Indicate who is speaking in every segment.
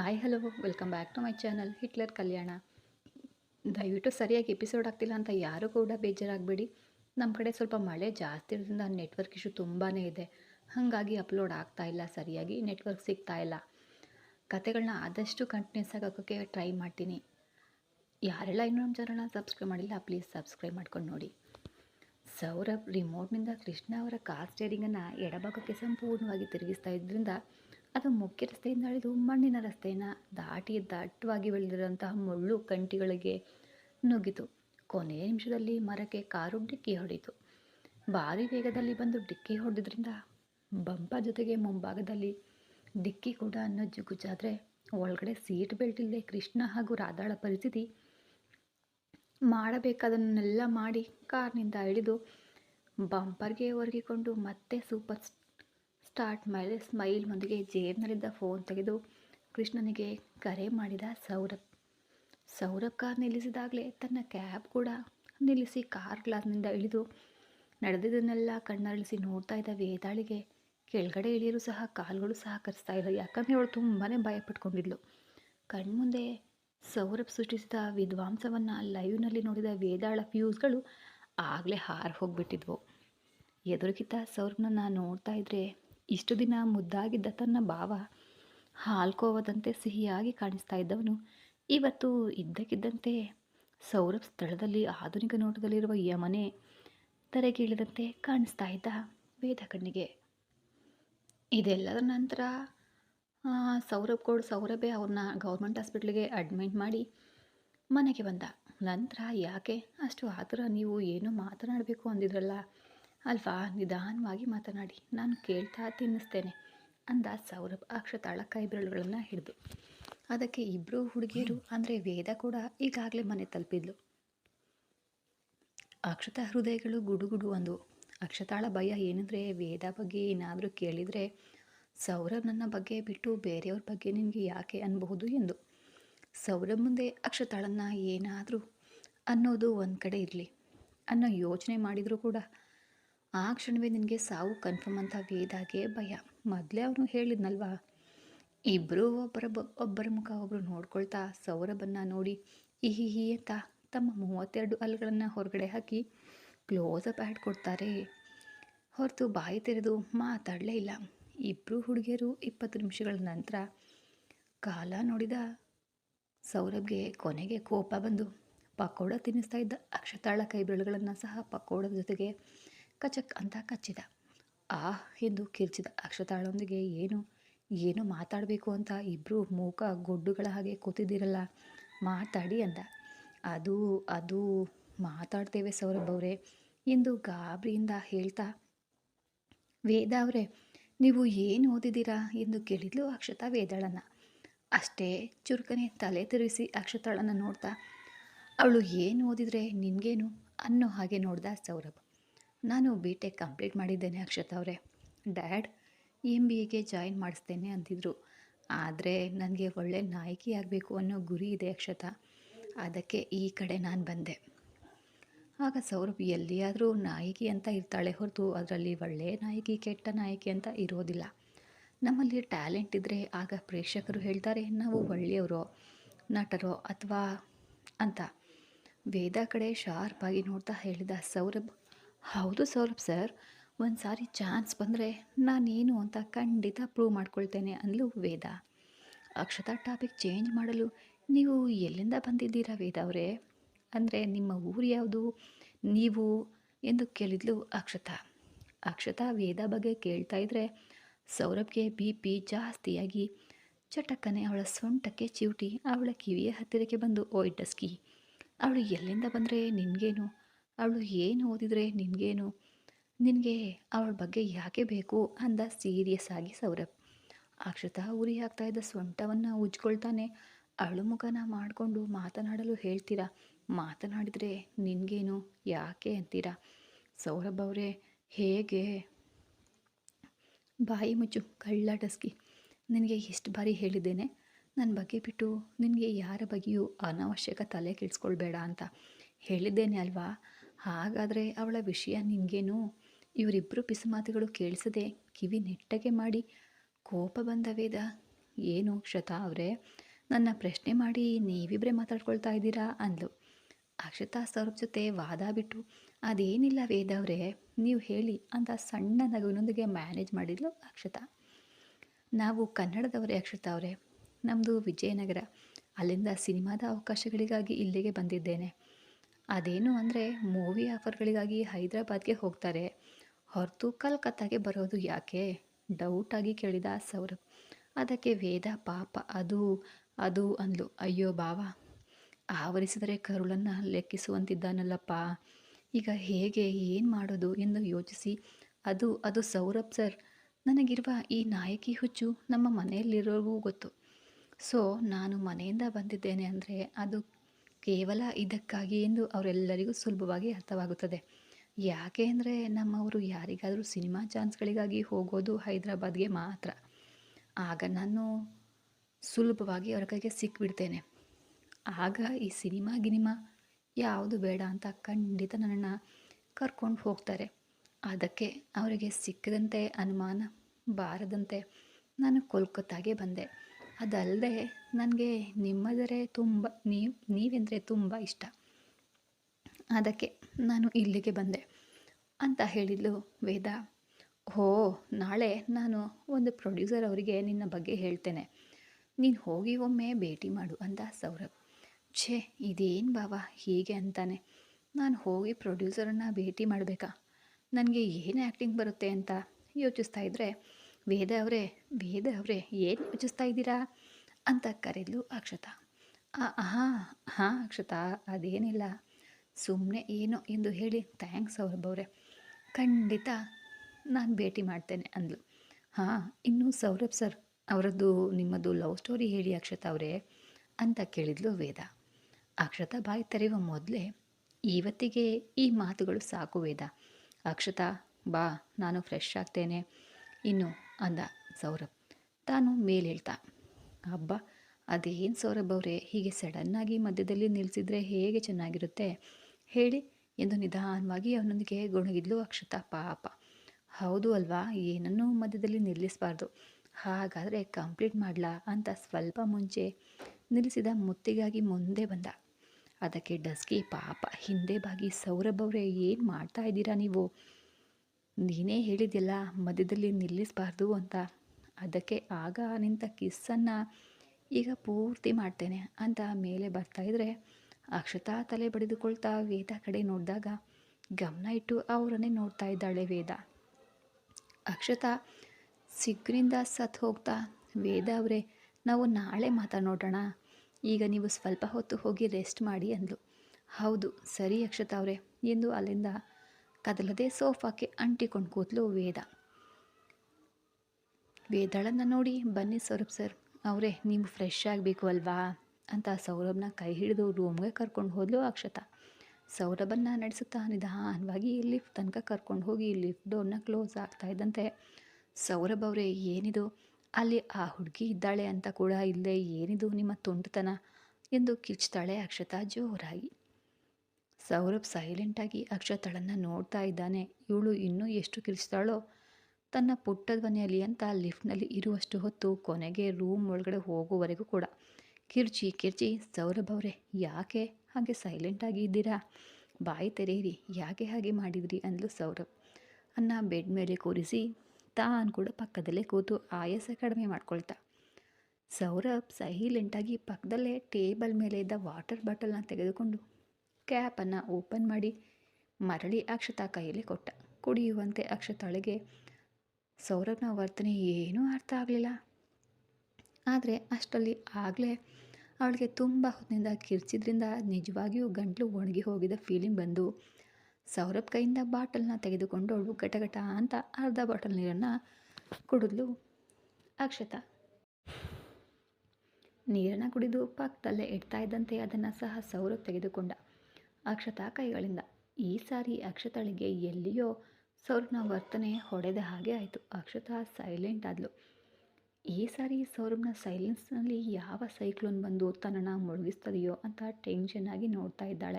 Speaker 1: Hi hello welcome back to my channel Hitler Kalyana ದಯವಿಟ್ಟು ಸರಿಯಾಗಿ episode ಆಗ್ತಿಲ್ಲ ಅಂತ ಯಾರೂ ಕೂಡ ಬೇಜಾರಾಗಬೇಡಿ. ನಮ್ಮ ಕಡೆ ಸ್ವಲ್ಪ ಮಳೆ ಜಾಸ್ತಿ ಇರೋದ್ರಿಂದ ನೆಟ್ವರ್ಕ್ ಇಶ್ಯೂ ತುಂಬಾ ಇದೆ. ಹಾಗಾಗಿ ಅಪ್ಲೋಡ್ ಆಗ್ತಾ ಇಲ್ಲ, ಸರಿಯಾಗಿ ನೆಟ್ವರ್ಕ್ ಸಿಗ್ತಾ ಇಲ್ಲ. ಕತೆಗಳನ್ನ ಆದಷ್ಟು ಕಂಟಿನ್ಯೂಸ್ ಆಗಿ ಹಾಕೋಕ್ಕೆ ಟ್ರೈ ಮಾಡ್ತೀನಿ. ಯಾರೆಲ್ಲ ಇನ್ನೂ ನಮ್ಮ ಚಾನಲ್ನ ಸಬ್ಸ್ಕ್ರೈಬ್ ಮಾಡಿಲ್ಲ ಪ್ಲೀಸ್ ಸಬ್ಸ್ಕ್ರೈಬ್ ಮಾಡ್ಕೊಂಡು ನೋಡಿ. ಸೌರಭ್ ರಿಮೋಟ್ನಿಂದ ಕೃಷ್ಣ ಅವರ ಕಾರ್ ಸ್ಟೇರಿಂಗನ್ನು ಎಡಭಾಗಕ್ಕೆ ಸಂಪೂರ್ಣವಾಗಿ ತಿರುಗಿಸ್ತಾ ಇದ್ದರಿಂದ ಅದು ಮುಖ್ಯ ರಸ್ತೆಯಿಂದ ಅಳೆದು ಮಣ್ಣಿನ ರಸ್ತೆಯನ್ನು ದಾಟಿ ದಟ್ಟವಾಗಿ ಬೆಳೆದಿರುವಂತಹ ಮುಳ್ಳು ಕಂಟಿಗಳಿಗೆ ನುಗ್ಗಿತು. ಕೊನೆಯ ನಿಮಿಷದಲ್ಲಿ ಮರಕ್ಕೆ ಕಾರು ಡಿಕ್ಕಿ ಹೊಡೆಯಿತು. ಭಾರಿ ವೇಗದಲ್ಲಿ ಬಂದು ಡಿಕ್ಕಿ ಹೊಡೆದ್ರಿಂದ ಬಂಪರ್ ಜೊತೆಗೆ ಮುಂಭಾಗದಲ್ಲಿ ಡಿಕ್ಕಿ ಕೂಡ ನಜ್ಜುಗುಜ್ಜಾದರೆ ಒಳಗಡೆ ಸೀಟ್ ಬೆಲ್ಟ್ ಇಲ್ಲದೆ ಕೃಷ್ಣ ಹಾಗೂ ರಾಧಾಳ ಪರಿಸ್ಥಿತಿ ಮಾಡಬೇಕಾದನ್ನೆಲ್ಲ ಮಾಡಿ ಕಾರ್ನಿಂದ ಇಳಿದು ಬಂಪರ್ಗೆ ಒರಗಿಕೊಂಡು ಮತ್ತೆ ಸೂಪರ್ ಸ್ಟಾರ್ಟ್ ಮೇಲೆ ಸ್ಮೈಲ್ನೊಂದಿಗೆ ಜೇಬ್ನಲ್ಲಿದ್ದ ಫೋನ್ ತೆಗೆದು ಕೃಷ್ಣನಿಗೆ ಕರೆ ಮಾಡಿದ ಸೌರಭ್. ಸೌರಭ್ ಕಾರ್ ನಿಲ್ಲಿಸಿದಾಗಲೇ ತನ್ನ ಕ್ಯಾಬ್ ಕೂಡ ನಿಲ್ಲಿಸಿ ಕಾರ್ ಗ್ಲಾಸ್ನಿಂದ ಇಳಿದು ನಡೆದಿದ್ದನ್ನೆಲ್ಲ ಕಣ್ಣರಳಿಸಿ ನೋಡ್ತಾ ಇದ್ದ ವೇದಾಳಿಗೆ ಕೆಳಗಡೆ ಇಳಿಯಲು ಸಹ ಕಾಲುಗಳು ಸಹಕರಿಸ್ತಾ ಇಲ್ಲ ಯಾಕಂದರೆ ಅವಳು ತುಂಬಾ ಭಯ ಪಟ್ಕೊಂಡಿದ್ಲು ಕಣ್ಮುಂದೆ ಸೌರಭ್ ಸೃಷ್ಟಿಸಿದ ವಿದ್ವಾಂಸವನ್ನು ಲೈವ್ನಲ್ಲಿ ನೋಡಿದ ವೇದಾಳ ಫ್ಯೂಸ್ಗಳು ಆಗಲೇ ಹಾರಿ ಹೋಗಿಬಿಟ್ಟಿದ್ವು. ಎದುರುಗಿದ್ದ ಸೌರಭ್ನ ನೋಡ್ತಾ ಇದ್ದರೆ ಇಷ್ಟು ದಿನ ಮುದ್ದಾಗಿದ್ದ ತನ್ನ ಭಾವ ಹಾಲ್ಕೋವದಂತೆ ಸಿಹಿಯಾಗಿ ಕಾಣಿಸ್ತಾ ಇದ್ದವನು. ಇವತ್ತು ಇದ್ದಕ್ಕಿದ್ದಂತೆ ಸೌರಭ್ ಸ್ಥಳದಲ್ಲಿ ಆಧುನಿಕ ನೋಟದಲ್ಲಿರುವ ಯಮನೆ ತರೆಗೀಳಿದಂತೆ ಕಾಣಿಸ್ತಾ ಇದ್ದ ವೇದ ಕಣ್ಣಿಗೆ. ಇದೆಲ್ಲದರ ನಂತರ ಸೌರಭ್ ಕೋಡ್ ಸೌರಭೇ ಅವ್ರನ್ನ ಗೌರ್ಮೆಂಟ್ ಹಾಸ್ಪಿಟ್ಲಿಗೆ ಅಡ್ಮಿಟ್ ಮಾಡಿ ಮನೆಗೆ ಬಂದ. ನಂತರ ಯಾಕೆ ಅಷ್ಟು ಆತರ, ನೀವು ಏನು ಮಾತನಾಡಬೇಕು ಅಂದಿದ್ರಲ್ಲ? ಅಲ್ವಾ? ನಿಧಾನವಾಗಿ ಮಾತನಾಡಿ. ನಾನು ಕೇಳ್ತಾ ತಿನ್ನಿಸ್ತೇನೆ ಅಂದ ಸೌರಭ್ ಅಕ್ಷತಾಳ ಕೈ ಬೆರಳುಗಳನ್ನು ಹಿಡಿದು. ಅದಕ್ಕೆ ಇಬ್ಬರು ಹುಡುಗಿಯರು, ಅಂದರೆ ವೇದ ಕೂಡ ಈಗಾಗಲೇ ಮನೆ ತಲುಪಿದ್ಲು. ಅಕ್ಷತ ಹೃದಯಗಳು ಗುಡುಗುಡು ಅಂದು ಅಕ್ಷತಾಳ ಭಯ ಏನಂದರೆ ವೇದ ಬಗ್ಗೆ ಏನಾದರೂ ಕೇಳಿದರೆ ಸೌರಭ್ ನನ್ನ ಬಗ್ಗೆ ಬಿಟ್ಟು ಬೇರೆಯವ್ರ ಬಗ್ಗೆ ನಿನಗೆ ಯಾಕೆ ಅನ್ಬಹುದು ಎಂದು. ಸೌರಭ್ ಮುಂದೆ ಅಕ್ಷತಾಳನ್ನು ಏನಾದರೂ ಅನ್ನೋದು ಒಂದು ಕಡೆ ಇರಲಿ ಅನ್ನೋ ಯೋಚನೆ ಮಾಡಿದರೂ ಕೂಡ ಆ ಕ್ಷಣವೇ ನಿನಗೆ ಸಾವು ಕನ್ಫರ್ಮ್ ಅಂತ ವೇದಾಗೆ ಭಯ. ಮೊದಲೇ ಅವನು ಹೇಳಿದ್ನಲ್ವಾ? ಇಬ್ಬರು ಒಬ್ಬರ ಬ, ಒಬ್ಬರ ಮುಖ ಒಬ್ಬರು ನೋಡ್ಕೊಳ್ತಾ ಸೌರಭನ್ನ ನೋಡಿ ಇಹಿ ಅಂತ ತಮ್ಮ ಮೂವತ್ತೆರಡು ಅಲ್ಗಳನ್ನು ಹೊರಗಡೆ ಹಾಕಿ ಕ್ಲೋಸಪ್ ಆ್ಯಡ್ ಕೊಡ್ತಾರೆ. ಹೊರತು ಬಾಯಿ ತೆರೆದು ಮಾತಾಡಲೇ ಇಲ್ಲ. ಇಬ್ಬರು ಹುಡುಗಿಯರು ಇಪ್ಪತ್ತು ನಿಮಿಷಗಳ ನಂತರ ಕಾಲ ನೋಡಿದ ಸೌರಭ್ಗೆ ಕೊನೆಗೆ ಕೋಪ ಬಂದು ಪಕೋಡ ತಿನ್ನಿಸ್ತಾ ಇದ್ದ ಅಕ್ಷತಾಳ ಕೈ ಬೆರಳುಗಳನ್ನು ಸಹ ಪಕೋಡದ ಜೊತೆಗೆ ಕಚಕ್ ಅಂತ ಕಚ್ಚಿದ. ಆ ಎಂದು ಕಿರ್ಚಿದ ಅಕ್ಷತಾಳೊಂದಿಗೆ ಏನು ಏನು ಮಾತಾಡಬೇಕು ಅಂತ ಇಬ್ಬರು ಮೂಕ ಗೊಡ್ಡುಗಳ ಹಾಗೆ ಕೂತಿದ್ದೀರಲ್ಲ, ಮಾತಾಡಿ ಅಂದ. ಅದು ಅದು ಮಾತಾಡ್ತೇವೆ ಸೌರಭ್ ಅವರೇ ಎಂದು ಗಾಬರಿಯಿಂದ ಹೇಳ್ತಾ, ವೇದ ಅವರೇ, ನೀವು ಏನು ಓದಿದ್ದೀರಾ ಎಂದು ಕೇಳಿದ್ಲು ಅಕ್ಷತಾ ವೇದಾಳನ್ನು ಅಷ್ಟೇ ಚುರುಕನೆ ತಲೆ ತಿರುಗಿಸಿ ಅಕ್ಷತಾಳನ್ನು ನೋಡ್ತಾ, ಅವಳು ಏನು ಓದಿದರೆ ನಿನಗೇನು ಅನ್ನೋ ಹಾಗೆ ನೋಡ್ದ ಸೌರಭ್. ನಾನು ಬಿ ಟೆಕ್ ಕಂಪ್ಲೀಟ್ ಮಾಡಿದ್ದೇನೆ ಅಕ್ಷತ ಅವರೇ. ಡ್ಯಾಡ್ ಎಂ ಬಿ ಎಗೆ ಜಾಯಿನ್ ಮಾಡಿಸ್ತೇನೆ ಅಂತಿದ್ರು ಆದರೆ ನನಗೆ ಒಳ್ಳೆ ನಾಯಕಿ ಆಗಬೇಕು ಅನ್ನೋ ಗುರಿ ಇದೆ ಅಕ್ಷತಾ. ಅದಕ್ಕೆ ಈ ಕಡೆ ನಾನು ಬಂದೆ. ಆಗ ಸೌರಭ್ ಎಲ್ಲಿಯಾದರೂ ನಾಯಕಿ ಅಂತ ಇರ್ತಾಳೆ ಹೊರತು ಅದರಲ್ಲಿ ಒಳ್ಳೆಯ ನಾಯಕಿ, ಕೆಟ್ಟ ನಾಯಕಿ ಅಂತ ಇರೋದಿಲ್ಲ. ನಮ್ಮಲ್ಲಿ ಟ್ಯಾಲೆಂಟ್ ಇದ್ದರೆ ಆಗ ಪ್ರೇಕ್ಷಕರು ಹೇಳ್ತಾರೆ, ನಾವು ಒಳ್ಳೆಯವರು, ನಟರೋ ಅಥವಾ ಅಂತ. ವೇದ ಕಡೆ ಶಾರ್ಪಾಗಿ ನೋಡ್ತಾ ಹೇಳಿದ ಸೌರಭ್ ಹೌದು ಸೌರಭ್ ಸರ್. ಒಂದು ಸಾರಿ ಚಾನ್ಸ್ ಬಂದರೆ ನಾನೇನು ಅಂತ ಖಂಡಿತ ಪ್ರೂವ್ ಮಾಡ್ಕೊಳ್ತೇನೆ ಅಂದಲು ವೇದ. ಅಕ್ಷತಾ ಟಾಪಿಕ್ ಚೇಂಜ್ ಮಾಡಲು ನೀವು ಎಲ್ಲಿಂದ ಬಂದಿದ್ದೀರಾ ವೇದ ಅವರೇ? ಅಂದರೆ ನಿಮ್ಮ ಊರು ಯಾವುದು? ನೀವು? ಎಂದು ಕೇಳಿದ್ಲು ಅಕ್ಷತಾ. ಅಕ್ಷತಾ ವೇದ ಬಗ್ಗೆ ಕೇಳ್ತಾ ಇದ್ದರೆ ಸೌರಭ್ಗೆ ಬಿ ಪಿ ಜಾಸ್ತಿಯಾಗಿ ಚಟಕ್ಕನೆ ಅವಳ ಸೊಂಟಕ್ಕೆ ಚಿವುಟಿ, ಅವಳ ಕಿವಿಯ ಹತ್ತಿರಕ್ಕೆ ಬಂದು ಓಯ್ ಡಸ್ಕಿ ಅವಳು ಎಲ್ಲಿಂದ ಬಂದರೆ ನಿನಗೇನು? ಅವಳು, ಏನು ಓದಿದರೆ ನಿನಗೇನು? ನಿನಗೆ ಅವಳ ಬಗ್ಗೆ ಯಾಕೆ ಬೇಕು? ಅಂದ ಸೀರಿಯಸ್ ಆಗಿ ಸೌರಭ್. ಅಕ್ಷತಾ ಉರಿ ಆಗ್ತಾ ಇದ್ದ ಸೊಂಟವನ್ನು ಉಜ್ಕೊಳ್ತಾನೆ ಅವಳು ಮುಖನ ಮಾಡಿಕೊಂಡು ಮಾತನಾಡಲು ಹೇಳ್ತೀರಾ? ಮಾತನಾಡಿದರೆ ನಿನಗೇನು? ಯಾಕೆ ಅಂತೀರಾ? ಸೌರಭ್ ಅವರೇ, ಹೇಗೆ? ಬಾಯಿ ಮುಚ್ಚು ಕಳ್ಳ ಡಸ್ಕಿ ನಿನಗೆ ಎಷ್ಟು ಬಾರಿ ಹೇಳಿದ್ದೇನೆ. ನನ್ನ ಬಗ್ಗೆ ಬಿಟ್ಟು ನಿನಗೆ ಯಾರ ಬಗ್ಗೆಯೂ ಅನಾವಶ್ಯಕ ತಲೆ ಕೆಡಿಸ್ಕೊಳ್ಬೇಡ ಅಂತ ಹೇಳಿದ್ದೇನೆ ಅಲ್ವಾ? ಹಾಗಾದರೆ ಅವಳ ವಿಷಯ ನಿನಗೇನು? ಇವರಿಬ್ಬರು ಪಿಸುಮಾತುಗಳು ಕೇಳಿಸದೆ ಕಿವಿ ನೆಟ್ಟಗೆ ಮಾಡಿ, ಕೋಪ ಬಂದ ವೇದ, ಏನು ಅಕ್ಷತಾ ಅವರೇ? ನನ್ನ ಪ್ರಶ್ನೆ ಮಾಡಿ ನೀವಿಬ್ಬರೇ ಮಾತಾಡ್ಕೊಳ್ತಾ ಇದ್ದೀರಾ? ಅಂದ್ಲು. ಅಕ್ಷತಾ ಸೌರಭ್ ಜೊತೆ ವಾದ ಬಿಟ್ಟು, ಅದೇನಿಲ್ಲ ವೇದ ಅವರೇ, ನೀವು ಹೇಳಿ ಅಂತ ಸಣ್ಣ ನಗುವಿನೊಂದಿಗೆ ಮ್ಯಾನೇಜ್ ಮಾಡಿದ್ಲು ಅಕ್ಷತಾ. ನಾವು ಕನ್ನಡದವರೇ ಅಕ್ಷತಾ ಅವರೇ. ನಮ್ಮದು ವಿಜಯನಗರ. ಅಲ್ಲಿಂದ ಸಿನಿಮಾದ ಅವಕಾಶಗಳಿಗಾಗಿ ಇಲ್ಲಿಗೆ ಬಂದಿದ್ದೇನೆ. ಅದೇನು ಅಂದರೆ ಮೂವಿ ಆಫರ್ಗಳಿಗಾಗಿ ಹೈದರಾಬಾದ್ಗೆ ಹೋಗ್ತಾರೆ. ಹೊರತು ಕಲ್ಕತ್ತಾಗೆ ಬರೋದು ಯಾಕೆ? ಡೌಟಾಗಿ ಕೇಳಿದ ಸೌರಭ್. ಅದಕ್ಕೆ ವೇದ ಪಾಪ ಅದು ಅದು ಅಂದ್ಲು. ಅಯ್ಯೋ ಬಾವ, ಆವರಿಸಿದರೆ ಕರುಳನ್ನು ಲೆಕ್ಕಿಸುವಂತಿದ್ದಾನಲ್ಲಪ್ಪ. ಈಗ ಹೇಗೆ, ಏನು ಮಾಡೋದು ಎಂದು ಯೋಚಿಸಿ, ಅದು ಅದು ಸೌರಭ್ ಸರ್, ನನಗಿರುವ ಈ ನಾಯಕಿ ಹುಚ್ಚು ನಮ್ಮ ಮನೆಯಲ್ಲಿರೋರಿಗೂ ಗೊತ್ತು. ಸೊ, ನಾನು ಮನೆಯಿಂದ ಬಂದಿದ್ದೇನೆ ಅಂದರೆ ಅದು ಕೇವಲ ಇದಕ್ಕಾಗಿ ಎಂದು ಅವರೆಲ್ಲರಿಗೂ ಸುಲಭವಾಗಿ ಅರ್ಥವಾಗುತ್ತದೆ. ಯಾಕೆ ಅಂದರೆ ನಮ್ಮವರು ಯಾರಿಗಾದರೂ ಸಿನಿಮಾ ಚಾನ್ಸ್ಗಳಿಗಾಗಿ ಹೋಗೋದು ಹೈದರಾಬಾದ್ಗೆ ಮಾತ್ರ. ಆಗ ನಾನು ಸುಲಭವಾಗಿ ಅವರ ಕೈಗೆ ಸಿಕ್ಬಿಡ್ತೇನೆ. ಆಗ ಈ ಸಿನಿಮಾ ಗಿನಿಮಾ ಯಾವುದು ಬೇಡ ಅಂತ ಖಂಡಿತ ನನ್ನನ್ನು ಕರ್ಕೊಂಡು ಹೋಗ್ತಾರೆ. ಅದಕ್ಕೆ ಅವರಿಗೆ ಸಿಕ್ಕದಂತೆ ಅನುಮಾನ ಬಾರದಂತೆ ನಾನು ಕೋಲ್ಕತ್ತಾಗೆ ಬಂದೆ. ಅದಲ್ಲದೆ ನನಗೆ ನಿಮ್ಮದರೆ ತುಂಬ, ನೀವು, ನೀವೆಂದರೆ ತುಂಬ ಇಷ್ಟ. ಅದಕ್ಕೆ ನಾನು ಇಲ್ಲಿಗೆ ಬಂದೆ. ಅಂತ ಹೇಳಿದ್ಲು ವೇದ. ಹೋ, ನಾಳೆ ನಾನು ಒಂದು ಪ್ರೊಡ್ಯೂಸರ್ ಅವರಿಗೆ ನಿನ್ನ ಬಗ್ಗೆ ಹೇಳ್ತೇನೆ. ನೀನು ಹೋಗಿ ಒಮ್ಮೆ ಭೇಟಿ ಮಾಡು ಅಂದ ಸೌರಭ್. ಛೇ, ಇದೇನು ಬಾವ ಹೀಗೆ ಅಂತಾನೆ. ನಾನು ಹೋಗಿ ಪ್ರೊಡ್ಯೂಸರನ್ನು ಭೇಟಿ ಮಾಡಬೇಕಾ? ನನಗೆ ಏನು ಆ್ಯಕ್ಟಿಂಗ್ ಬರುತ್ತೆ ಅಂತ ಯೋಚಿಸ್ತಾ ಇದ್ದರೆ ವೇದ ಅವರೇ ವೇದ ಅವರೇ, ಏನು ಯೋಚಿಸ್ತಾ ಇದ್ದೀರಾ? ಅಂತ ಕರೆದ್ಲು ಅಕ್ಷತಾ. ಹಾಂ ಹಾಂ ಅಕ್ಷತಾ, ಅದೇನಿಲ್ಲ. ಸುಮ್ಮನೆ ಏನು ಎಂದು ಹೇಳಿ ಥ್ಯಾಂಕ್ಸ್ ಸೌರಭ್ ಅವರೇ ಖಂಡಿತ ನಾನು ಭೇಟಿ ಮಾಡ್ತೇನೆ, ಅಂದ್ಲು. ಹಾಂ, ಇನ್ನು ಸೌರಭ್ ಸರ್, ಅವರದ್ದು ನಿಮ್ಮದು ಲವ್ ಸ್ಟೋರಿ ಹೇಳಿ ಅಕ್ಷತಾ ಅವರೇ, ಅಂತ ಕೇಳಿದ್ಲು ವೇದ. ಅಕ್ಷತಾ ಬಾಯಿ ತೆರೆಯುವ ಮೊದಲೇ, ಇವತ್ತಿಗೆ ಈ ಮಾತುಗಳು ಸಾಕು ವೇದ. ಅಕ್ಷತಾ, ಬಾ, ನಾನು ಫ್ರೆಶ್ ಆಗ್ತೇನೆ. ಇನ್ನು ಅಂದ ಸೌರಭ್. ತಾನು ಮೇಲೆ ಹೇಳ್ತಾ ಹಬ್ಬ ಅದೇನು ಸೌರಭ್ ಅವರೇ, ಹೀಗೆ ಸಡನ್ನಾಗಿ ಮಧ್ಯದಲ್ಲಿ ನಿಲ್ಲಿಸಿದರೆ ಹೇಗೆ ಚೆನ್ನಾಗಿರುತ್ತೆ? ಹೇಳಿ, ಎಂದು ನಿಧಾನವಾಗಿ ಅವನೊಂದಿಗೆ ಗೊಣಗಿದ್ಲು ಅಕ್ಷತಾ ಪಾಪ. ಹೌದು ಅಲ್ವಾ, ಏನನ್ನೂ ಮಧ್ಯದಲ್ಲಿ ನಿಲ್ಲಿಸಬಾರ್ದು. ಹಾಗಾದರೆ ಕಂಪ್ಲೀಟ್ ಮಾಡಲಾ ಅಂತ ಸ್ವಲ್ಪ ಮುಂಚೆ ನಿಲ್ಲಿಸಿದ ಮುತ್ತಿಗಾಗಿ ಮುಂದೆ ಬಂದ. ಅದಕ್ಕೆ ಡಸ್ಕಿ ಪಾಪ, ಹಿಂದೆ ಬಾಗಿ ಸೌರಭ್ ಅವರೇ, ಏನು ಮಾಡ್ತಾ ಇದ್ದೀರಾ ನೀವು? ನೀನೇ ಹೇಳಿದ್ಯಲ್ಲ, ಮಧ್ಯದಲ್ಲಿ ನಿಲ್ಲಿಸಬಾರ್ದು ಅಂತ. ಅದಕ್ಕೆ ಆಗ ನಿಂತ ಕಿಸ್ಸನ್ನು ಈಗ ಪೂರ್ತಿ ಮಾಡ್ತೇನೆ ಅಂತ ಮೇಲೆ ಬರ್ತಾಯಿದ್ರೆ ಅಕ್ಷತಾ ತಲೆ ಬಡಿದುಕೊಳ್ತಾ ವೇದ ಕಡೆ ನೋಡಿದಾಗ ಗಮನ ಇಟ್ಟು ಅವರನ್ನೇ ನೋಡ್ತಾ ಇದ್ದಾಳೆ ವೇದ. ಅಕ್ಷತಾ ಸಿಗ್ರಿಂದ ಸತ್ ಹೋಗ್ತಾ, ವೇದ ಅವರೇ, ನಾವು ನಾಳೆ ಮಾತಾಡೋಣ ಈಗ ನೀವು ಸ್ವಲ್ಪ ಹೊತ್ತು ಹೋಗಿ ರೆಸ್ಟ್ ಮಾಡಿ ಅಂದಳು ಹೌದು, ಸರಿ ಅಕ್ಷತಾ ಅವರೇ ಎಂದು ಅಲ್ಲಿಂದ ಕದಲದೆ ಸೋಫಾಕ್ಕೆ ಅಂಟಿಕೊಂಡು ಕೂತಲು ವೇದ. ವೇದಳನ್ನು ನೋಡಿ, ಬನ್ನಿ ಸೌರಭ್ ಸರ್, ಅವರೇ, ನೀವು ಫ್ರೆಶ್ ಆಗಬೇಕು ಅಲ್ವಾ? ಅಂತ ಸೌರಭ್ನ ಕೈ ಹಿಡಿದು ರೂಮ್ಗೆ ಕರ್ಕೊಂಡು ಹೋದ್ಲು ಅಕ್ಷತ. ಸೌರಭನ್ನು ನಡೆಸುತ್ತಾ ನಿಧಾನವಾಗಿ ಲಿಫ್ಟ್ ತನಕ ಕರ್ಕೊಂಡು ಹೋಗಿ ಲಿಫ್ಟ್ ಡೋರ್ನ ಕ್ಲೋಸ್ ಆಗ್ತಾ ಇದ್ದಂತೆ. ಸೌರಭ್ ಅವರೇ, ಏನಿದು? ಅಲ್ಲಿ ಆ ಹುಡುಗಿ ಇದ್ದಾಳೆ ಅಂತ ಕೂಡ ಇಲ್ಲದೆ ಏನಿದು ನಿಮ್ಮ ತುಂಟತನ ಎಂದು ಕಿಚ್ತಾಳೆ ಅಕ್ಷತಾ ಜೋರಾಗಿ. ಸೌರಭ್ ಸೈಲೆಂಟಾಗಿ ಅಕ್ಷತಳನ್ನು ನೋಡ್ತಾ ಇದ್ದಾನೆ. ಇವಳು ಇನ್ನೂ ಎಷ್ಟು ಕಿರಿಸ್ತಾಳೋ ತನ್ನ ಪುಟ್ಟ ಧ್ವನಿಯಲ್ಲಿ ಅಂತ ಲಿಫ್ಟ್ನಲ್ಲಿ ಇರುವಷ್ಟು ಹೊತ್ತು ಕೊನೆಗೆ ರೂಮ್ ಒಳಗಡೆ ಹೋಗುವವರೆಗೂ ಕೂಡ. ಕಿರ್ಚಿ ಕಿರ್ಚಿ, ಸೌರಭ್ ಅವರೇ, ಯಾಕೆ ಹಾಗೆ ಸೈಲೆಂಟಾಗಿ ಇದ್ದೀರಾ? ಬಾಯಿ ತೆರೆಯಿರಿ, ಯಾಕೆ ಹಾಗೆ ಮಾಡಿದ್ರಿ ಅಂದ್ಲು ಸೌರಭ್. ಅನ್ನ ಬೆಡ್ ಮೇಲೆ ಕೂರಿಸಿ ತಾನು ಕೂಡ ಪಕ್ಕದಲ್ಲೇ ಕೂತು ಆಯಾಸ ಕಡಿಮೆ ಮಾಡ್ಕೊಳ್ತಾ. ಸೌರಭ್ ಸೈಲೆಂಟಾಗಿ ಪಕ್ಕದಲ್ಲೇ ಟೇಬಲ್ ಮೇಲೆ ಇದ್ದ ವಾಟರ್ ಬಾಟಲ್ನ ತೆಗೆದುಕೊಂಡು ಕ್ಯಾಪನ್ನು ಓಪನ್ ಮಾಡಿ ಮರಳಿ ಅಕ್ಷತಾ ಕೈಯಲ್ಲಿ ಕೊಟ್ಟ. ಕುಡಿಯುವಂತೆ ಅಕ್ಷತಾಳಿಗೆ ಸೌರಭ್ನ ವರ್ತನೆ ಏನೂ ಅರ್ಥ ಆಗಲಿಲ್ಲ. ಆದರೆ ಅಷ್ಟರಲ್ಲಿ ಆಗಲೇ ಅವಳಿಗೆ ತುಂಬ ಹೊತ್ತಿನಿಂದ ಕಿರ್ಚಿದ್ರಿಂದ ನಿಜವಾಗಿಯೂ ಗಂಟಲು ಒಣಗಿ ಹೋಗಿದ ಫೀಲಿಂಗ್ ಬಂದು ಸೌರಭ್ ಕೈಯಿಂದ ಬಾಟಲ್ನ ತೆಗೆದುಕೊಂಡು ಅವಳು ಗಟಗಟ ಅಂತ ಅರ್ಧ ಬಾಟಲ್ ನೀರನ್ನು ಕುಡಿದ್ಲು ಅಕ್ಷತಾ. ನೀರನ್ನು ಕುಡಿದು ಪಕ್ಕದಲ್ಲೇ ಇಡ್ತಾ ಇದ್ದಂತೆ ಅದನ್ನು ಸಹ ಸೌರಭ್ ತೆಗೆದುಕೊಂಡ. ಅಕ್ಷತಾ ಕೈಗಳಿಂದ. ಈ ಸಾರಿ ಅಕ್ಷತಾಳಿಗೆ ಎಲ್ಲಿಯೋ ಸೌರಭ್ನ ವರ್ತನೆ ಹೊಡೆದ ಹಾಗೆ ಆಯಿತು. ಅಕ್ಷತಾ ಸೈಲೆಂಟ್ ಆದಳು ಈ ಸಾರಿ ಸೌರಭ್ನ ಸೈಲೆನ್ಸ್ನಲ್ಲಿ ಯಾವ ಸೈಕ್ಲೋನ್ ಬಂದು ತನ್ನನ್ನು ಮುಳುಗಿಸ್ತದೆಯೋ ಅಂತ ಟೆನ್ಷನ್ ಆಗಿ ನೋಡ್ತಾ ಇದ್ದಾಳೆ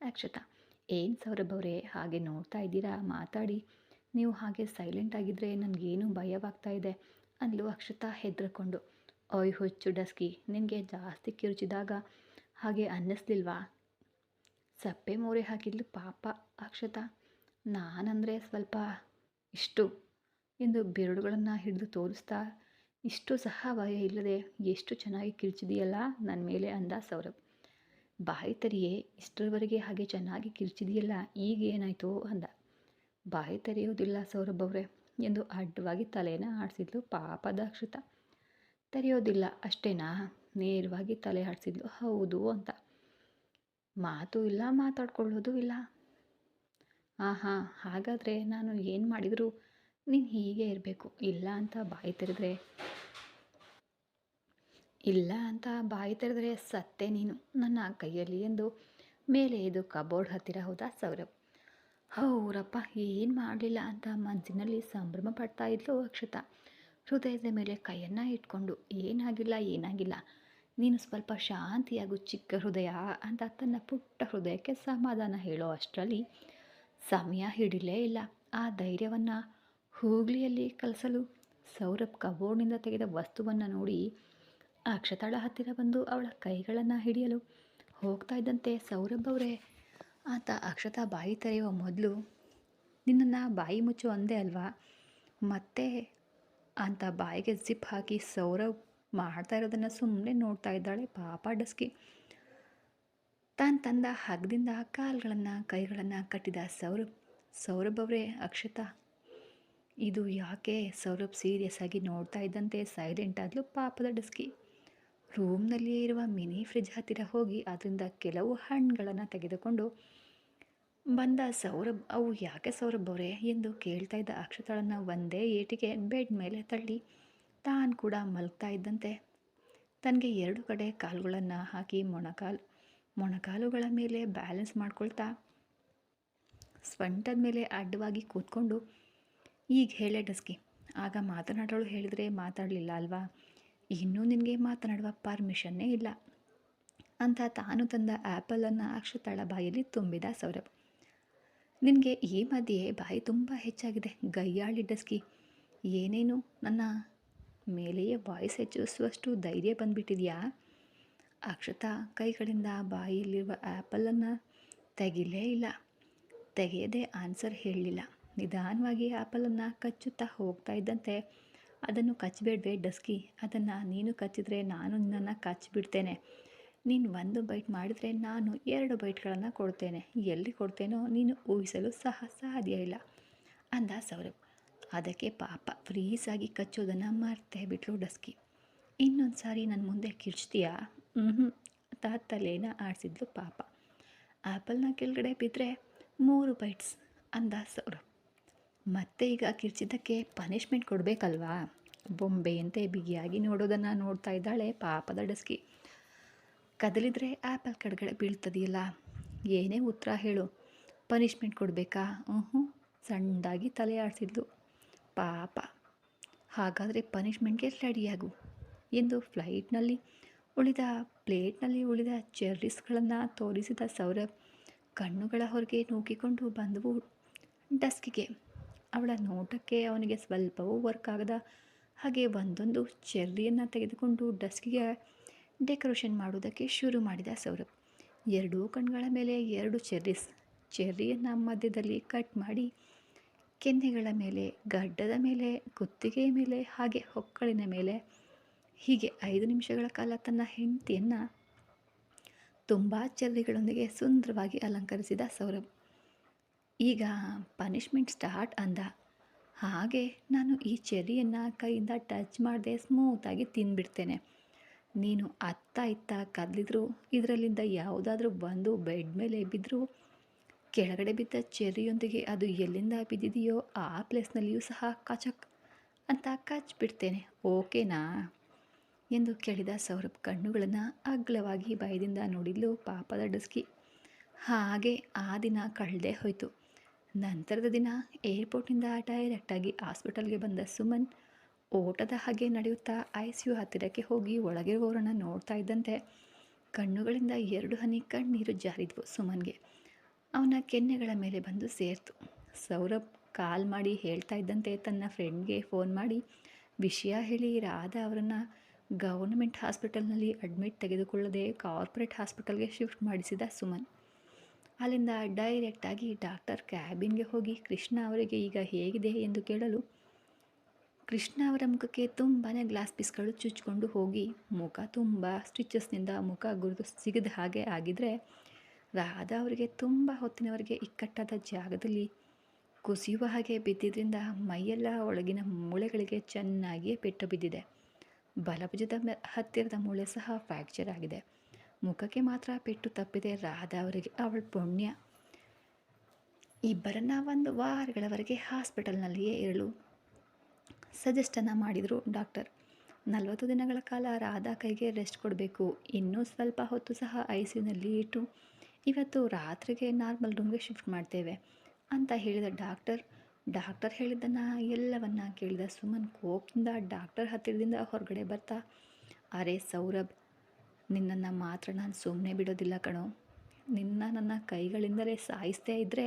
Speaker 1: ಅಕ್ಷತಾ. ಏನು ಸೌರಭ್ ಅವರೇ, ಹಾಗೆ ನೋಡ್ತಾ ಇದ್ದೀರಾ? ಮಾತಾಡಿ. ನೀವು ಹಾಗೆ ಸೈಲೆಂಟ್ ಆಗಿದ್ದರೆ ನನಗೇನು ಭಯವಾಗ್ತಾ ಇದೆ ಅಂದ್ಲು ಅಕ್ಷತಾ ಹೆದರ್ಕೊಂಡು. ಓಯ್ ಹುಚ್ಚು ಡಸ್ಕಿ, ನಿನಗೆ ಜಾಸ್ತಿ ಕಿರುಚಿದಾಗ ಹಾಗೆ ಅನ್ನಿಸ್ಲಿಲ್ವಾ? ಸಪ್ಪೆ ಮೋರೆ ಹಾಕಿದ್ಲು ಪಾಪ ಅಕ್ಷತ. ನಾನಂದರೆ ಸ್ವಲ್ಪ ಇಷ್ಟು ಎಂದು ಬೆರಳುಗಳನ್ನು ಹಿಡಿದು ತೋರಿಸ್ತಾ, ಇಷ್ಟು ಸಹ ಭಯ ಇಲ್ಲದೆ ಎಷ್ಟು ಚೆನ್ನಾಗಿ ಕಿರ್ಚಿದೆಯಲ್ಲ ನನ್ನ ಮೇಲೆ ಅಂದ ಸೌರಭ್. ಬಾಯಿ ತರಿಯೇ, ಇಷ್ಟರವರೆಗೆ ಹಾಗೆ ಚೆನ್ನಾಗಿ ಕಿರ್ಚಿದೆಯಲ್ಲ, ಈಗ ಏನಾಯಿತು ಅಂದ. ಬಾಯಿ ತೆರೆಯೋದಿಲ್ಲ ಸೌರಭ್ ಅವರೇ ಎಂದು ಅಡ್ಡವಾಗಿ ತಲೆಯನ್ನು ಆಡಿಸಿದ್ಲು ಪಾಪದ ಅಕ್ಷತ. ತೆರೆಯೋದಿಲ್ಲ ಅಷ್ಟೇನಾ? ನೇರವಾಗಿ ತಲೆ ಆಡಿಸಿದ್ಲು, ಹೌದು ಅಂತ. ಮಾತು ಇಲ್ಲ ಮಾತಾಡ್ಕೊಳ್ಳೋದು ಇಲ್ಲ. ಆಹಾ, ಹಾಗಾದರೆ ನಾನು ಏನು ಮಾಡಿದರೂ? ನೀನು ಹೀಗೆ ಇರಬೇಕು. ಇಲ್ಲ ಅಂತ ಬಾಯಿ ತೆರೆದ್ರೆ. ಇಲ್ಲ ಅಂತ ಬಾಯಿ ತೆರೆದ್ರೆ ಸತ್ತೆ ನೀನು. ನನ್ನ ಕೈಯಲ್ಲಿ ಎಂದು ಮೇಲೆ ಇದು ಕಬೋರ್ಡ್ ಹತ್ತಿರ ಹೋದ ಸೌರಭ್. ಹೌರಪ್ಪ, ಏನು ಮಾಡಲಿಲ್ಲ ಅಂತ ಮನಸ್ಸಿನಲ್ಲಿ ಸಂಭ್ರಮ ಪಡ್ತಾ ಇದ್ಲು ಅಕ್ಷತಾ. ಹೃದಯದ ಮೇಲೆ ಕೈಯನ್ನು ಇಟ್ಕೊಂಡು, ಏನಾಗಿಲ್ಲ ಏನಾಗಿಲ್ಲ. ನೀನು ಸ್ವಲ್ಪ ಶಾಂತಿಯಾಗು ಚಿಕ್ಕ ಹೃದಯ ಅಂತ ತನ್ನ ಪುಟ್ಟ ಹೃದಯಕ್ಕೆ ಸಮಾಧಾನ ಹೇಳೋ ಅಷ್ಟರಲ್ಲಿ ಸಮಯ ಹಿಡಿಲೇ ಇಲ್ಲ. ಆ ಧೈರ್ಯವನ್ನು ಹೂಗ್ಲಿಯಲ್ಲಿ ಕಲಿಸಲು ಸೌರಭ್ ಕಬೋರ್ಡ್ನಿಂದ ತೆಗೆದ ವಸ್ತುವನ್ನು ನೋಡಿ ಅಕ್ಷತಾಳ ಹತ್ತಿರ ಬಂದು ಅವಳ ಕೈಗಳನ್ನು ಹಿಡಿಯಲು ಹೋಗ್ತಾ ಇದ್ದಂತೆ ಸೌರಭ್ ಅವರೇ, ಆತ ಅಕ್ಷತಾ ಬಾಯಿ ತೆರೆಯುವ ಮೊದಲು ನಿನ್ನನ್ನು ಬಾಯಿ ಮುಚ್ಚು ಅಂದೆ ಅಲ್ವಾ? ಮತ್ತೆ ಅಂತ ಬಾಯಿಗೆ ಜಿಪ್ ಹಾಕಿ ಸೌರಭ್ ಮಾಡ್ತಾ ಇರೋದನ್ನು ಸುಮ್ಮನೆ ನೋಡ್ತಾ ಇದ್ದಾಳೆ ಪಾಪ ಡಸ್ಕಿ. ತಾನು ತಂದ ಹಗ್ಗದಿಂದ ಕಾಲುಗಳನ್ನು, ಕೈಗಳನ್ನು ಕಟ್ಟಿದ ಸೌರಭ್ ಸೌರಭ್ ಅವರೇ ಅಕ್ಷತಾ. ಇದು ಯಾಕೆ ಸೌರಭ್ ಸೀರಿಯಸ್ ಆಗಿ ನೋಡ್ತಾ ಇದ್ದಂತೆ ಸೈಲೆಂಟ್ ಆದಲು ಪಾಪದ ಡಸ್ಕಿ. ರೂಮ್ನಲ್ಲಿಯೇ ಇರುವ ಮಿನಿ ಫ್ರಿಜ್ ಹತ್ತಿರ ಹೋಗಿ ಅದರಿಂದ ಕೆಲವು ಹಣ್ಣುಗಳನ್ನು ತೆಗೆದುಕೊಂಡು, ಬಂದ ಸೌರಭ್, ಅವು ಯಾಕೆ ಸೌರಭ್ ಅವರೇ? ಎಂದು ಕೇಳ್ತಾ ಇದ್ದ ಅಕ್ಷತಾಳನ್ನು ಒಂದೇ ಏಟಿಗೆ ಬೆಡ್ ಮೇಲೆ ತಳ್ಳಿ ತಾನು ಕೂಡ ಮಲಗ್ತಾ ಇದ್ದಂತೆ. ತನಗೆ ಎರಡು ಕಡೆ ಕಾಲುಗಳನ್ನು ಹಾಕಿ ಮೊಣಕಾಲು, ಮೊಣಕಾಲುಗಳ ಮೇಲೆ ಬ್ಯಾಲೆನ್ಸ್ ಮಾಡ್ಕೊಳ್ತಾ ಸ್ವಂಟದ ಮೇಲೆ ಅಡ್ಡವಾಗಿ ಕೂತ್ಕೊಂಡು ಈಗ ಹೇಳೆ ಡಸ್ಕಿ. ಆಗ ಮಾತನಾಡೋಳು ಹೇಳಿದರೆ ಮಾತಾಡಲಿಲ್ಲ ಅಲ್ವಾ? ಇನ್ನೂ ನಿನಗೆ ಮಾತನಾಡುವ ಪರ್ಮಿಷನ್ನೇ ಇಲ್ಲ. ಅಂತ ತಾನು ತಂದ ಆ್ಯಪಲನ್ನು ಅಕ್ಷತಾಳ ಬಾಯಲ್ಲಿ ತುಂಬಿದ ಸೌರಭ್. ನಿನಗೆ ಈ ಮಧ್ಯೆ ಬಾಯಿ ತುಂಬ ಹೆಚ್ಚಾಗಿದೆ ಗಯ್ಯಾಳಿ ಡಸ್ಕಿ. ಏನೇನು ನನ್ನ ಮೇಲೆಯೇ ವಾಯ್ಸ್ ಹೆಚ್ಚಿಸುವಷ್ಟು ಧೈರ್ಯ ಬಂದುಬಿಟ್ಟಿದೆಯಾ? ಅಕ್ಷತಾ, ಕೈಗಳಿಂದ ಬಾಯಿಯಲ್ಲಿರುವ ಆ್ಯಪಲನ್ನು ತೆಗಿಲೇ ಇಲ್ಲ. ತೆಗೆಯದೆ ಆನ್ಸರ್ ಹೇಳಲಿಲ್ಲ. ನಿಧಾನವಾಗಿ ಆ್ಯಪಲನ್ನು ಕಚ್ಚುತ್ತಾ ಹೋಗ್ತಾ ಇದ್ದಂತೆ. ಅದನ್ನು ಕಚ್ಚಬೇಡ್ವೆ ಡಸ್ಕಿ. ಅದನ್ನು ನೀನು ಕಚ್ಚಿದ್ರೆ ನಾನು ನಿನ್ನನ್ನು ಕಚ್ಚಿಬಿಡ್ತೇನೆ ನೀನು ಒಂದು ಬೈಟ್ ಮಾಡಿದರೆ ನಾನು ಎರಡು ಬೈಟ್ಗಳನ್ನು ಕೊಡ್ತೇನೆ. ಎಲ್ಲಿ ಕೊಡ್ತೇನೋ ನೀನು ಊಹಿಸಲು ಸಹ ಸಾಧ್ಯ ಇಲ್ಲ. ಅಂದ ಸೌರಭ್. ಅದಕ್ಕೆ ಪಾಪ, ಫ್ರೀಸಾಗಿ ಕಚ್ಚೋದನ್ನು ಮರ್ತೇ ಬಿಟ್ಲು ಡಸ್ಕಿ. ಇನ್ನೊಂದು ಸಾರಿ ನನ್ನ ಮುಂದೆ ಕಿರ್ಚ್ತೀಯಾ? ಹ್ಞೂ ತಾ ತಲೆನ ಆಡಿಸಿದ್ಲು ಪಾಪ. ಆ್ಯಪಲ್ನ ಕೆಳಗಡೆ ಬಿದ್ದರೆ ಮೂರು ಬೈಟ್ಸ್ ಅಂದ ಅವರು ಮತ್ತೆ ಈಗ ಕಿರ್ಚಿದ್ದಕ್ಕೆ ಪನಿಷ್ಮೆಂಟ್ ಕೊಡಬೇಕಲ್ವಾ? ಬೊಂಬೆಯಂತೆ ಬಿಗಿಯಾಗಿ ನೋಡೋದನ್ನು ನೋಡ್ತಾ ಇದ್ದಾಳೆ ಪಾಪದ ಡಸ್ಕಿ. ಕದಲಿದ್ರೆ ಆ್ಯಪಲ್ ಕೆಳಗಡೆ ಬೀಳ್ತದೆಯಲ್ಲ? ಏನೇ ಉತ್ತರ ಹೇಳು. ಪನಿಷ್ಮೆಂಟ್ ಕೊಡಬೇಕಾ? ಹ್ಞೂ ಸಣ್ಣದಾಗಿ ತಲೆ ಆಡಿಸಿದ್ಲು. ಪಾಪ. ಹಾಗಾದರೆ ಪನಿಷ್ಮೆಂಟ್ಗೆ ರೆಡಿಯಾಗು ಎಂದು ಫ್ಲೈಟ್ನಲ್ಲಿ ಉಳಿದ ಪ್ಲೇಟ್ನಲ್ಲಿ ಉಳಿದ ಚೆರ್ರಿಸ್ಗಳನ್ನು ತೋರಿಸಿದ ಸೌರಭ್ ಕಣ್ಣುಗಳ ಹೊರಗೆ ನೂಕಿಕೊಂಡು ಬಂದವು ಡಸ್ಕಿಗೆ ಅವಳ ನೋಟಕ್ಕೆ ಅವನಿಗೆ ಸ್ವಲ್ಪವೂ ವರ್ಕ್ ಆಗದ ಹಾಗೆ ಒಂದೊಂದು ಚೆರ್ರಿಯನ್ನು ತೆಗೆದುಕೊಂಡು ಡಸ್ಕಿಗೆ ಡೆಕೋರೇಷನ್ ಮಾಡುವುದಕ್ಕೆ ಶುರು ಮಾಡಿದ ಸೌರಭ್. ಎರಡೂ ಕಣ್ಗಳ ಮೇಲೆ ಎರಡು ಚೆರ್ರಿಸ್ ಚೆರ್ರಿಯನ್ನು ಮಧ್ಯದಲ್ಲಿ ಕಟ್ ಮಾಡಿ ಕೆನ್ನೆಗಳ ಮೇಲೆ, ಗಡ್ಡದ ಮೇಲೆ ಕುತ್ತಿಗೆಯ ಮೇಲೆ, ಹಾಗೆ ಹೊಕ್ಕಳಿನ ಮೇಲೆ ಹೀಗೆ ಐದು ನಿಮಿಷಗಳ ಕಾಲ ತನ್ನ ಹೆಂಡತಿಯನ್ನು ತುಂಬ ಚೆರ್ರಿಗಳೊಂದಿಗೆ ಸುಂದರವಾಗಿ ಅಲಂಕರಿಸಿದ ಸೌರಭ್. ಈಗ ಪನಿಷ್ಮೆಂಟ್ ಸ್ಟಾರ್ಟ್ ಅಂದ. ಹಾಗೆ ನಾನು ಈ ಚೆರಿಯನ್ನು ಕೈಯಿಂದ ಟಚ್ ಮಾಡದೆ ಸ್ಮೂತಾಗಿ ತಿಂದ್ಬಿಡ್ತೇನೆ ನೀನು ಅತ್ತ ಇತ್ತ ಕದಲಿದ್ರು, ಇದರಲ್ಲಿಂದ ಯಾವುದಾದ್ರೂ ಬಂದು ಬೆಡ್ ಮೇಲೆ ಬಿದ್ದರೂ ಕೆಳಗಡೆ ಬಿದ್ದ ಚೆರ್ರಿಯೊಂದಿಗೆ ಅದು ಎಲ್ಲಿಂದ ಬಿದ್ದಿದೆಯೋ ಆ ಪ್ಲೇಸ್ನಲ್ಲಿಯೂ ಸಹ ಕಚಕ್ ಅಂತ ಕಚ್ಬಿಡ್ತೇನೆ. ಓಕೆನಾ? ಎಂದು ಕೇಳಿದ ಸೌರಭ್ ಕಣ್ಣುಗಳನ್ನು ಅಗ್ಲವಾಗಿ ಭಯದಿಂದ ನೋಡಿದ್ಲು ಪಾಪದ ಡಸ್ಕಿ. ಹಾಗೆ ಆ ದಿನ ಕಳೆದೆ ಹೋಯಿತು. ನಂತರದ ದಿನ ಏರ್ಪೋರ್ಟ್ನಿಂದ ಡೈರೆಕ್ಟಾಗಿ ಹಾಸ್ಪಿಟಲ್ಗೆ ಬಂದ ಸುಮನ್ ಓಟದ ಹಾಗೆ ನಡೆಯುತ್ತಾ ಐ ಸಿ ಯು ಹತ್ತಿರಕ್ಕೆ ಹೋಗಿ ಒಳಗಿರುವವರನ್ನು ನೋಡ್ತಾ ಇದ್ದಂತೆ. ಕಣ್ಣುಗಳಿಂದ ಎರಡು ಹನಿ ಕಣ್ಣೀರು ಜಾರಿದ್ವು ಸುಮನ್ಗೆ. ಅವನ ಕೆನ್ನೆಗಳ ಮೇಲೆ ಬಂದು ಸೇರ್ತು. ಸೌರಭ್ ಕಾಲ್ ಮಾಡಿ ಹೇಳ್ತಾ ಇದ್ದಂತೆ ತನ್ನ ಫ್ರೆಂಡ್ಗೆ ಫೋನ್ ಮಾಡಿ, ವಿಷಯ ಹೇಳಿ, ರಾಧಾ ಅವರನ್ನು ಗೌರ್ಮೆಂಟ್ ಹಾಸ್ಪಿಟಲ್ನಲ್ಲಿ ಅಡ್ಮಿಟ್ ತೆಗೆದುಕೊಳ್ಳದೆ ಕಾರ್ಪೊರೇಟ್ ಹಾಸ್ಪಿಟಲ್ಗೆ ಶಿಫ್ಟ್ ಮಾಡಿಸಿದ ಸುಮನ್. ಅಲ್ಲಿಂದ ಡೈರೆಕ್ಟಾಗಿ ಡಾಕ್ಟರ್ ಕ್ಯಾಬಿನ್ಗೆ ಹೋಗಿ ಕೃಷ್ಣ ಅವರಿಗೆ ಈಗ ಹೇಗಿದೆ ಎಂದು ಕೇಳಲು ಕೃಷ್ಣ ಅವರ ಮುಖಕ್ಕೆ ತುಂಬಾ ಗ್ಲಾಸ್ ಪೀಸ್ಗಳು ಚುಚ್ಕೊಂಡು ಹೋಗಿ ಮುಖ ತುಂಬ ಸ್ಟಿಚಸ್ನಿಂದ ಮುಖ ಗುರುತು ಸಿಗದ ಹಾಗೆ ಆಗಿದ್ರೆ ರಾಧಾ ಅವರಿಗೆ ತುಂಬ ಹೊತ್ತಿನವರೆಗೆ ಇಕ್ಕಟ್ಟಾದ ಜಾಗದಲ್ಲಿ ಕುಸಿಯುವ ಹಾಗೆ ಬಿದ್ದಿದ್ದರಿಂದ ಮೈಯೆಲ್ಲ ಒಳಗಿನ ಮೂಳೆಗಳಿಗೆ ಚೆನ್ನಾಗಿಯೇ ಪೆಟ್ಟು ಬಿದ್ದಿದೆ. ಬಲಭುಜದ ಹತ್ತಿರದ ಮೂಳೆ ಸಹ ಫ್ರ್ಯಾಕ್ಚರ್ ಆಗಿದೆ. ಮುಖಕ್ಕೆ ಮಾತ್ರ ಪೆಟ್ಟು ತಪ್ಪಿದೆ ರಾಧಾ ಅವರಿಗೆ, ಅವಳ ಪುಣ್ಯ. ಇಬ್ಬರನ್ನ ಒಂದು ವಾರಗಳವರೆಗೆ ಹಾಸ್ಪಿಟಲ್ನಲ್ಲಿಯೇ ಇರಲು ಸಜೆಸ್ಟನ್ನು ಮಾಡಿದರು ಡಾಕ್ಟರ್. ನಲವತ್ತು ದಿನಗಳ ಕಾಲ ರಾಧಾ ಕೈಗೆ ರೆಸ್ಟ್ ಕೊಡಬೇಕು. ಇನ್ನೂ ಸ್ವಲ್ಪ ಹೊತ್ತು ಸಹ ಐ ಸಿ ಯುನಲ್ಲಿ ಇಟ್ಟು ಇವತ್ತು ರಾತ್ರಿಗೆ ನಾರ್ಮಲ್ ರೂಮ್ಗೆ ಶಿಫ್ಟ್ ಮಾಡ್ತೇವೆ ಅಂತ ಹೇಳಿದ ಡಾಕ್ಟರ್ ಡಾಕ್ಟರ್ ಹೇಳಿದ್ದನ್ನು ಎಲ್ಲವನ್ನ ಕೇಳಿದ ಸುಮನ್ ಕೋಪದಿಂದ ಡಾಕ್ಟರ್ ಹತ್ತಿರದಿಂದ ಹೊರಗಡೆ ಬರ್ತಾ, ಅರೆ ಸೌರಭ್, ನಿನ್ನನ್ನು ಮಾತ್ರ ನಾನು ಸುಮ್ಮನೆ ಬಿಡೋದಿಲ್ಲ ಕಣೋ. ನಿನ್ನ ನನ್ನ ಕೈಗಳಿಂದಲೇ ಸಾಯಿಸ್ತೇ ಇದ್ದರೆ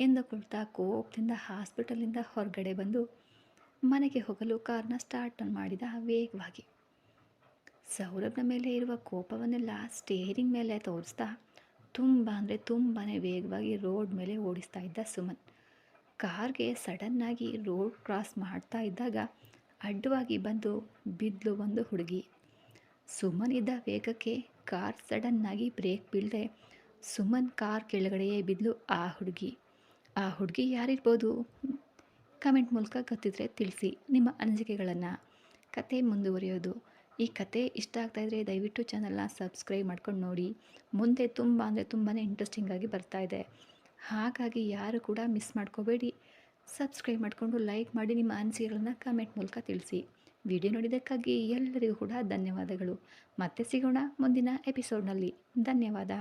Speaker 1: ಎಂದುಕೊಳ್ತಾ ಕೋಪದಿಂದ ಹಾಸ್ಪಿಟಲಿಂದ ಹೊರಗಡೆ ಬಂದು ಮನೆಗೆ ಹೋಗಲು ಕಾರ್ನ ಸ್ಟಾರ್ಟ್ ಮಾಡಿದ ವೇಗವಾಗಿ. ಸೌರಭ್ನ ಮೇಲೆ ಇರುವ ಕೋಪವನ್ನೆಲ್ಲ ಸ್ಟೇರಿಂಗ್ ಮೇಲೆ ತೋರಿಸ್ತಾ ತುಂಬ ಅಂದರೆ ತುಂಬಾ ವೇಗವಾಗಿ ರೋಡ್ ಮೇಲೆ ಓಡಿಸ್ತಾ ಇದ್ದ ಸುಮನ್. ಕಾರ್ಗೆ ಸಡನ್ನಾಗಿ ರೋಡ್ ಕ್ರಾಸ್ ಮಾಡ್ತಾ ಇದ್ದಾಗ ಅಡ್ಡವಾಗಿ ಬಂದು ಬಿದ್ದಲು ಒಂದು ಹುಡುಗಿ. ಸುಮನ್ ಇದ್ದ ವೇಗಕ್ಕೆ ಕಾರ್ ಸಡನ್ನಾಗಿ ಬ್ರೇಕ್ ಬೀಳದೆ ಸುಮನ್ ಕಾರ್ ಕೆಳಗಡೆಯೇ ಬಿದ್ದಲು ಆ ಹುಡುಗಿ. ಆ ಹುಡುಗಿ ಯಾರಿರ್ಬೋದು? ಕಮೆಂಟ್ ಮೂಲಕ ಗೊತ್ತಿದ್ರೆ ತಿಳಿಸಿ ನಿಮ್ಮ ಅನಿಸಿಕೆಗಳನ್ನು. ಕತೆ ಮುಂದುವರಿಯೋದು. ಈ ಕತೆ ಇಷ್ಟ ಆಗ್ತಾಯಿದ್ರೆ ದಯವಿಟ್ಟು ಚಾನಲ್ನ ಸಬ್ಸ್ಕ್ರೈಬ್ ಮಾಡ್ಕೊಂಡು ನೋಡಿ. ಮುಂದೆ ತುಂಬ ಅಂದರೆ ತುಂಬಾ ಬರ್ತಾ ಇದೆ. ಹಾಗಾಗಿ ಯಾರು ಕೂಡ ಮಿಸ್ ಮಾಡ್ಕೋಬೇಡಿ. ಸಬ್ಸ್ಕ್ರೈಬ್ ಮಾಡಿಕೊಂಡು ಲೈಕ್ ಮಾಡಿ ನಿಮ್ಮ ಅನಿಸಿಕೆಗಳನ್ನ ಕಮೆಂಟ್ ಮೂಲಕ ತಿಳಿಸಿ. ವಿಡಿಯೋ ನೋಡಿದ್ದಕ್ಕಾಗಿ ಎಲ್ಲರಿಗೂ ಕೂಡ ಧನ್ಯವಾದಗಳು. ಮತ್ತೆ ಸಿಗೋಣ ಮುಂದಿನ ಎಪಿಸೋಡ್ನಲ್ಲಿ ಧನ್ಯವಾದ.